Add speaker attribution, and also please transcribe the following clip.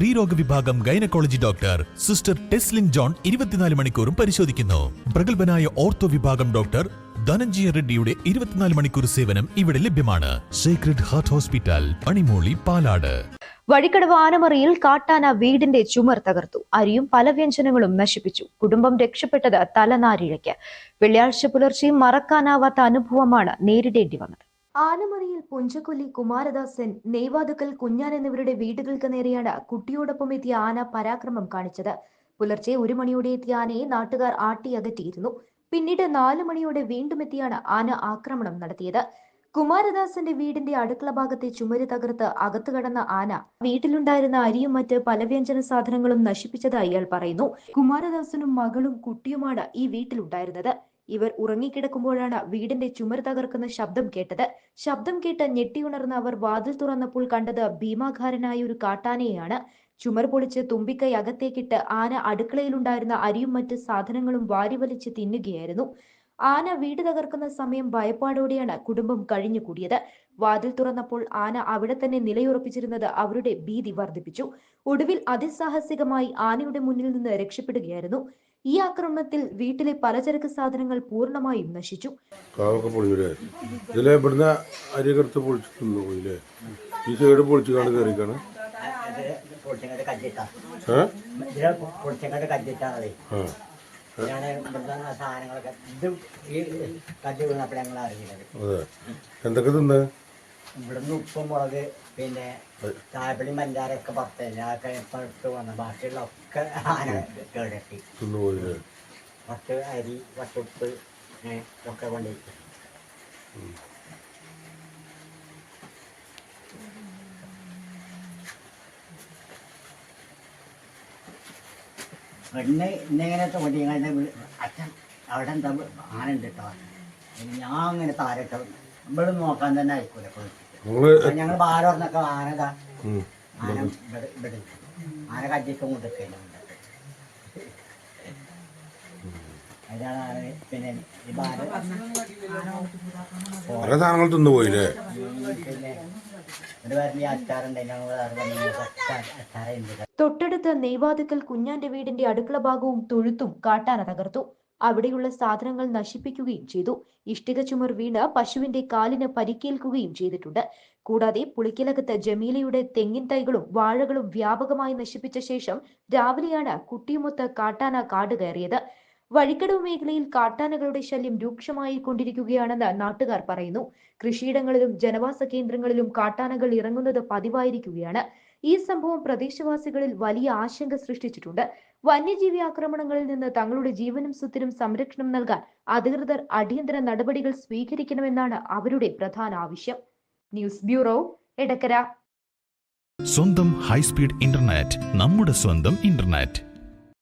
Speaker 1: സ്ത്രീരോഗ വിഭാഗം gynaecology doctor sister Teslin John ഇരുപത്തിനാല് മണിക്കൂറും പരിശോധിക്കുന്നു. പ്രഗത്ഭനായ ഓർത്തോ വിഭാഗം ഡോക്ടർ ധനഞ്ജയ റെഡ്ഡിയുടെ ഇരുപത്തിനാല് മണിക്കൂർ സേവനം ഇവിടെ ലഭ്യമാണ്. Sacred Heart Hospital Panimooli Palad.
Speaker 2: Vazhikkadavu ആനമറിയിൽ കാട്ടാന വീടിന്റെ ചുമർ തകർത്തു. അരിയും പല വ്യഞ്ജനങ്ങളും നശിപ്പിച്ചു. കുടുംബം രക്ഷപ്പെട്ടത് തലനാരിഴയ്ക്ക്. വെള്ളിയാഴ്ച പുലർച്ചെ മറക്കാനാവാത്ത അനുഭവമാണ് നേരിടേണ്ടി വന്നത്. ആനമറയിൽ പുഞ്ചക്കൊല്ലി കുമാരദാസൻ നെയ്വാതുക്കൽ കുഞ്ഞാൻ എന്നിവരുടെ വീടുകൾക്ക് നേരെയാണ് കുട്ടിയോടൊപ്പം എത്തിയ ആന പരാക്രമം കാണിച്ചത്. പുലർച്ചെ ഒരു മണിയോടെ എത്തിയ ആനയെ നാട്ടുകാർ ആട്ടിയകറ്റിയിരുന്നു പിന്നീട് നാല് മണിയോടെ വീണ്ടും എത്തിയാണ് ആന ആക്രമണം നടത്തിയത്. കുമാരദാസന്റെ വീടിന്റെ അടുക്കള ഭാഗത്തെ ചുമര് തകർത്ത് അകത്തു കടന്ന ആന വീട്ടിലുണ്ടായിരുന്ന അരിയും മറ്റ് പലവ്യഞ്ജന സാധനങ്ങളും നശിപ്പിച്ചതായി ഇയാൾ പറയുന്നു. കുമാരദാസനും മകളും കുട്ടിയുമാണ് ഈ വീട്ടിലുണ്ടായിരുന്നത്. ഇവർ ഉറങ്ങിക്കിടക്കുമ്പോഴാണ് വീടിന്റെ ചുമർ തകർക്കുന്ന ശബ്ദം കേട്ടത്. ശബ്ദം കേട്ട് ഞെട്ടിയുണർന്ന അവർ വാതിൽ തുറന്നപ്പോൾ കണ്ടത് ഭീമാകാരനായ ഒരു കാട്ടാനയെയാണ്. ചുമർ പൊളിച്ച് തുമ്പിക്കൈ അകത്തേക്കിട്ട് ആന അടുക്കളയിലുണ്ടായിരുന്ന അരിയും മറ്റ് സാധനങ്ങളും വാരിവലിച്ച് തിന്നുകയായിരുന്നു. ആന വീട് തകർക്കുന്ന സമയം ഭയപ്പാടോടെയാണ് കുടുംബം കഴിഞ്ഞുകൂടിയത്. വാതിൽ തുറന്നപ്പോൾ ആന അവിടെ തന്നെ നിലയുറപ്പിച്ചിരുന്നത് അവരുടെ ഭീതി വർദ്ധിപ്പിച്ചു. ഒടുവിൽ അതിസാഹസികമായി ആനയുടെ മുന്നിൽ നിന്ന് രക്ഷപ്പെടുകയായിരുന്നു. ഈ ആക്രമണത്തിൽ വീട്ടിലെ പലചരക്ക് സാധനങ്ങൾ പൂർണമായും നശിച്ചു.
Speaker 3: ഇതിലെ ഇവിടുന്ന് പോയില്ലേ ഈ സൈഡ് പൊളിച്ച് കയറിക്കാണ്. എന്തൊക്കെ തിന്ന്?
Speaker 4: ഇവിടുന്ന് ഉപ്പും മുളക് പിന്നെ ചായപ്പള്ളി മഞ്ചാരൊക്കെ പത്തല്ല ഇപ്പം ഇട്ട് വന്ന. ബാക്കിയുള്ള ഒക്കെ ആന കേടെത്തി. പത്ത് അരി പട്ടുപ്പ് ഒക്കെ കൊണ്ടിട്ട് പെണ്ണ് ഇന്നിങ്ങനെ തോന്നിങ്ങനെ അച്ഛൻ അവിടെ എന്താ ആനുണ്ട് കേട്ടോ ഞാൻ അങ്ങനെ താരട്ടോ ഇവിടെ നോക്കാൻ തന്നെ ആയിക്കൂല
Speaker 3: ഞങ്ങൾ
Speaker 4: ഞങ്ങൾ ബാലോർന്നൊക്കെ ആനതാ. ആന ഇവിടെ ഇവിടെ ആന കജ്ജിക്കും കൊണ്ടിരിക്കുന്നു പിന്നെ ഈ ബാല
Speaker 3: പല സാധനങ്ങൾ തിന്നു പോയില്ലേ?
Speaker 4: പിന്നെ ഒരു വരുന്ന അച്ചാറുണ്ട്. ഞങ്ങൾ
Speaker 2: തൊട്ടടുത്ത് നെയ്വാതുക്കൽ കുഞ്ഞാന്റെ വീടിന്റെ അടുക്കള ഭാഗവും തൊഴുത്തും കാട്ടാന തകർത്തു. അവിടെയുള്ള സാധനങ്ങൾ നശിപ്പിക്കുകയും ചെയ്തു. ഇഷ്ടിക ചുമർ വീണ് പശുവിന്റെ കാലിന് പരിക്കേൽക്കുകയും ചെയ്തിട്ടുണ്ട്. കൂടാതെ പുളിക്കലകത്ത് ജമീലയുടെ തെങ്ങിൻ തൈകളും വാഴകളും വ്യാപകമായി നശിപ്പിച്ച ശേഷം രാവിലെയാണ് കുട്ടിയുമൊത്ത് കാട്ടാന കാട് കയറിയത്. വഴിക്കടവ് മേഖലയിൽ കാട്ടാനകളുടെ ശല്യം രൂക്ഷമായി കൊണ്ടിരിക്കുകയാണെന്ന് നാട്ടുകാർ പറയുന്നു. കൃഷിയിടങ്ങളിലും ജനവാസ കേന്ദ്രങ്ങളിലും കാട്ടാനകൾ ഇറങ്ങുന്നത് പതിവായിരിക്കുകയാണ്. ഈ സംഭവം പ്രദേശവാസികളിൽ വലിയ ആശങ്ക സൃഷ്ടിച്ചിട്ടുണ്ട്. വന്യജീവി ആക്രമണങ്ങളിൽ നിന്ന് തങ്ങളുടെ ജീവനും സ്വത്തിനും സംരക്ഷണം നൽകാൻ അധികൃതർ അടിയന്തര നടപടികൾ സ്വീകരിക്കണമെന്നാണ് അവരുടെ പ്രധാന ആവശ്യം. News bureau Edakkara.
Speaker 1: സ്വന്തം ഹൈസ്പീഡ് ഇന്റർനെറ്റ് നമ്മുടെ സ്വന്തം ഇന്റർനെറ്റ്.